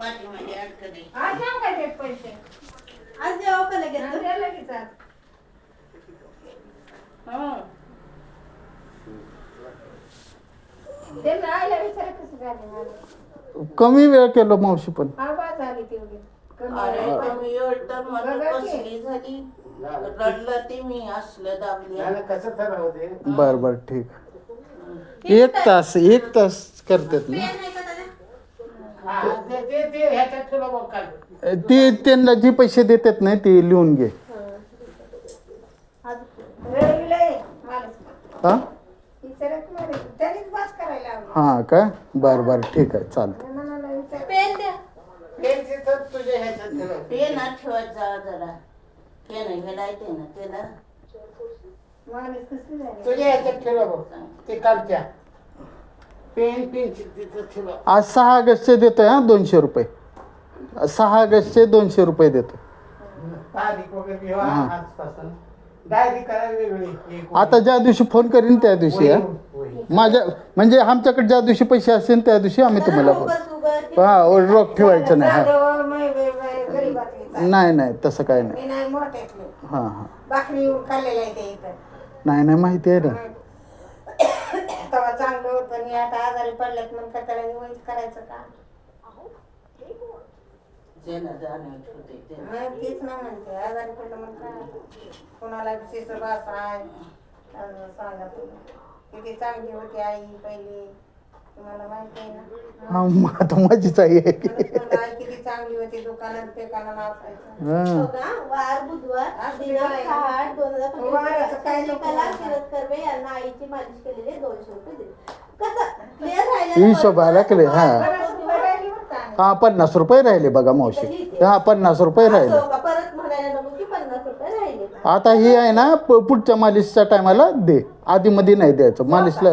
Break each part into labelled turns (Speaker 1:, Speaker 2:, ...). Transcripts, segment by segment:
Speaker 1: आज जाऊ काय ते पैसे
Speaker 2: आज जेव्हा का लगेच
Speaker 1: आज द्या लगेच आज.
Speaker 3: हं.
Speaker 1: त्यांना आयला विचारा कसं झाले मला
Speaker 4: कमी वेळ केलो मावशी पण
Speaker 1: आवाज झाली तेवढी कमी
Speaker 3: अरे
Speaker 1: आहे.
Speaker 3: तुम्ही एवढं मला. कसली झाली रडलं ते मी असलं दाबली
Speaker 5: नाही, कसं?
Speaker 4: बर बर ठीक एक तास एक तास करतात ना.
Speaker 5: हा, ते-
Speaker 4: त्यांना जे पैसे देतात नाही ते लिहून घे. हा?
Speaker 1: की.
Speaker 4: हा बर बर ठीक आहे चालतं
Speaker 5: तुझ्या ह्याच्यात बघ ते कालच्या पेन पेन्सिल
Speaker 4: आज सहा ऑगस्टचे देतोय हा दोनशे रुपये. सहा ऑगस्टचे दोनशे रुपये देतो
Speaker 5: तारीख वगैरे घेवा
Speaker 4: हा.
Speaker 5: आजपासून. डायरी करायला वेगळी एक
Speaker 4: आता ज्या दिवशी फोन करीन त्या दिवशी हा. माझ्या म्हणजे आमच्याकडे ज्या दिवशी पैसे असतील त्या दिवशी आम्ही तुम्हाला बोलू. हा रोख ठेवायचं नाही हा. नाही नाही तसं काय नाही.
Speaker 1: मोठ्यातली.
Speaker 4: हा हा.
Speaker 1: भाकरी येऊन खाल्लेलं आहे ते इथं.
Speaker 4: नाही नाही माहिती आहे ना
Speaker 1: तेव्हा चांगलं होतं. आणि आता आजारी पडल्यात मग का त्याला निवड करायचं का
Speaker 3: ज्याला जाणीव ठेवते ते.
Speaker 1: मग तेच ना म्हणते. आजारी पडलं मग काय? कोणाला विशेष वास आहे? अजून सांगा तुम्ही. किती चांगली होती आई पहिली. तुम्हाला माहिती आहे ना?
Speaker 4: हा आता माझीच आई आहे. की.
Speaker 1: म्हणून म्हणलं, आई किती चांगली होती. दुकानात पेकाला नाचायचं
Speaker 4: हा.
Speaker 2: हो का? वार बुधवार
Speaker 1: आज
Speaker 2: दिनांक
Speaker 1: काय?
Speaker 2: सहा. आठ दोन हजार
Speaker 1: वाराचं काय नको
Speaker 2: शशिकला
Speaker 1: बोलू.
Speaker 2: शरद कर्वे यांना आईची मालिश केलेले दोनशे रुपये दिले. कसं क्लिअर राहिलं
Speaker 4: हिशोबाला हा. हा पन्नास रुपये राहिले बघा मावशी. हा पन्नास रुपये राहिले.
Speaker 2: असो का परत म्हणायला नको की पन्नास रुपये राहिले.
Speaker 4: आता ही आहे ना प- पुढच्या मालिशच्या टायमाला दे. आधी मध्ये नाही द्यायचं मालिशला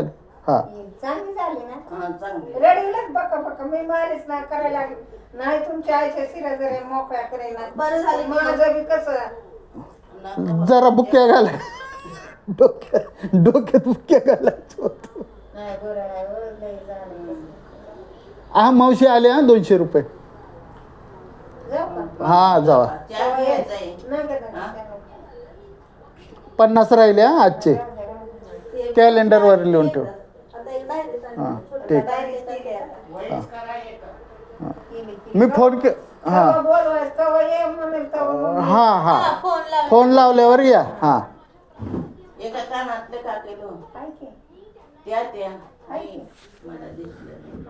Speaker 4: हा.
Speaker 1: चांगली झाली ना
Speaker 3: हा चांगली.
Speaker 1: रडविलच बका बका मी मालिश नाही करायला लागली. नाही तुमच्या आईच्या शिरा जरा मोकळ्या करेना.
Speaker 2: बरं झालं की-
Speaker 1: माझं बी कसं
Speaker 4: जरा बुक्या घाला. डोक्या डोक्यात बुक्या घालायचं होतं.
Speaker 1: हा
Speaker 4: मावशी आले हा दोनशे रुपये. हा जावा. पन्नास राहिले हा आजचे. कॅलेंडरवर लिहून ठेव. हां ठीक.
Speaker 1: हां.
Speaker 4: मी फोन के हा. हा
Speaker 2: फोन लाव.
Speaker 4: फोन लावल्यावर या हा.
Speaker 3: एका कानातलं की? त्या त्या आई मला दिसलं.